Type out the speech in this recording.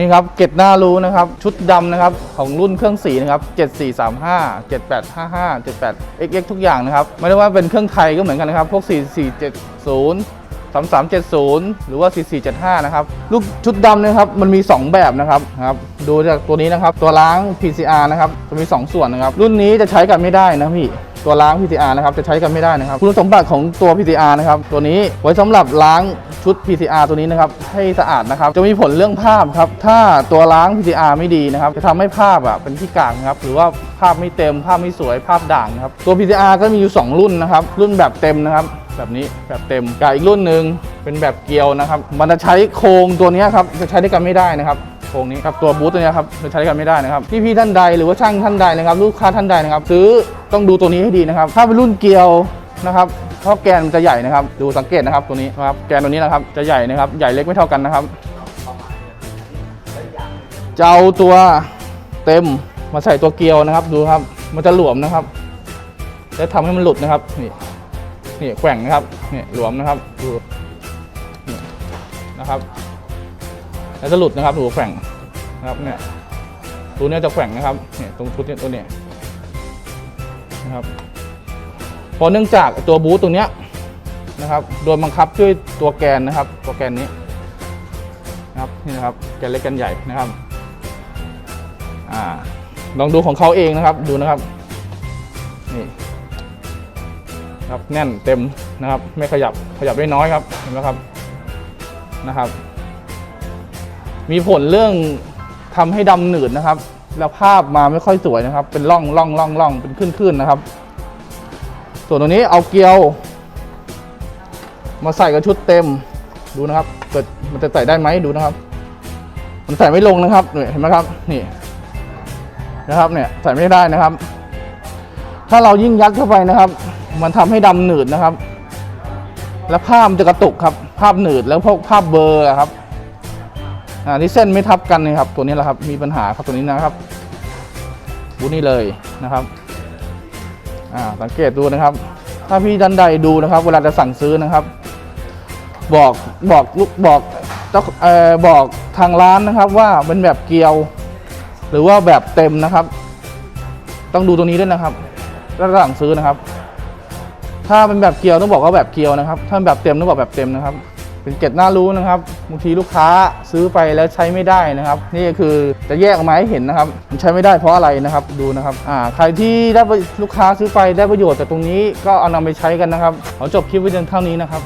นี่ครับเกตหน้ารู้นะครับชุดดำนะครับของรุ่นเครื่องสีนะครับ7435 7855 78 xx ทุกอย่างนะครับไม่ได้ว่าเป็นเครื่องไทยก็เหมือนกันนะครับพวก 4470 3370 หรือว่า 4475 นะครับลูกชุดดำนะครับมันมี 2 แบบนะครับครับดูจากตัวนี้นะครับตัวล้าง PCR นะครับจะมี 2 ส่วนนะครับรุ่นนี้จะใช้กันไม่ได้นะพี่ ตัวล้าง PCR นะครับจะใช้กันไม่ได้นะครับคุณสมบัติของตัว PCR นะครับตัวนี้ไว้สำหรับล้างชุด PCR ตัวนี้นะครับให้สะอาดนะครับจะมีผลเรื่องภาพครับถ้าตัวล้าง PCR ไม่ดีนะครับจะทำให้ภาพอะเป็นที่กลางครับหรือว่าภาพไม่เต็มภาพไม่สวยภาพด่างครับตัว PCR ก็มีอยู่ 2 รุ่นนะครับรุ่นแบบเต็มนะครับแบบนี้แบบเต็มกับอีกรุ่นหนึ่งเป็นแบบเกลียวนะครับ มันจะใช้โครงตัวนี้ครับจะใช้ด้วยกันไม่ได้นะครับ รงนี้ครับตัวบูทตัวนี้ครับใช้กันไม่ได้นะครับพี่ๆท่านใดหรือว่าช่างท่านใดนะครับลูกค้าท่านใดนะครับซื้อต้องดูตัวนี้ให้ดีนะครับถ้าเป็นรุ่นเกลียวนะครับเพราะแกนมันจะใหญ่นะครับ ดูสังเกตนะครับตัวนี้นะครับแกนตัวนี้นะครับจะใหญ่นะครับใหญ่เล็กไม่เท่ากันนะครับจะเอาตัวเต็มมาใส่ตัวเกลียวนะครับ ดูครับมันจะหลวมนะครับและทำให้มันหลุดนะครับนี่นี่แกว่งนะครับนี่หลวมนะครับดูนี่นะครับ แล้วจะหลุดนะครับดูแกว่งนะครับเนี่ยตัวเนี้ยจะแกว่งนะครับเนี่ยตรงชุดเนี้ยตัวเนี้ยนะครับเพอเนื่องจากตัวบูทตรงเนี้ยนะครับโดนบังคับด้วยตัวแกนนะครับ ตัวแกนนี้นะครับนี่นะครับแกนเล็กแกนใหญ่นะครับอ่าลองดูของเขาเองนะครับดูนะครับนี่ครับแน่นเต็มนะครับ ไม่ขยับขยับได้น้อยครับเห็นไหมครับนะครับ มีผลเรื่องทำให้ดำหนืดนะครับ แล้วภาพมาไม่ค่อยสวยนะครับ เป็นร่องร่องร่องร่องเป็นขึ้นขึ้นนะครับ ส่วนตัวนี้เอาเกลียว มาใส่กับชุดเต็มดูนะครับเกิดมันจะใส่ได้ไหมดูนะครับ มันใส่ไม่ลงนะครับเห็นไหมครับนี่นะครับเนี่ยใส่ไม่ได้นะครับ ถ้าเรายิ่งยัดเข้าไปนะครับ มันทำให้ดำหนืดนะครับ แล้วภาพมันจะกระตุกครับ ภาพหนืดแล้วพวกภาพเบลอร์ครับ อ่าที่เส้นไม่ทับกันนะครับ ตัวนี้แหละครับมีปัญหาครับตัวนี้นะครับบูนี่เลยนะครับอ่าสังเกตดูนะครับ ถ้าพี่ดันใดดูนะครับ เวลาจะสั่งซื้อนะครับ บอกบอกลูกบอกเจ้าเอ่อบอกทางร้านนะครับ ว่าเป็นแบบเกลียว หรือว่าแบบเต็มนะครับ ต้องดูตัวนี้ด้วยนะครับแล้วสั่งซื้อนะครับ ถ้าเป็นแบบเกียวต้องบอกว่าแบบเกียวนะครับ ถ้าเป็นแบบเต็มต้องบอกแบบเต็มนะครับ เป็นเกร็ดน่ารู้นะครับบางทีลูกค้าซื้อไปแล้วใช้ไม่ได้นะครับ นี่ก็คือจะแยกออกมาให้เห็นนะครับ มันใช้ไม่ได้เพราะอะไรนะครับดูนะครับอ่าใครที่ได้ลูกค้าซื้อไปได้ประโยชน์จากตรงนี้ก็เอานำไปใช้กันนะครับขอจบคลิปไว้เพียงเท่านี้นะครับ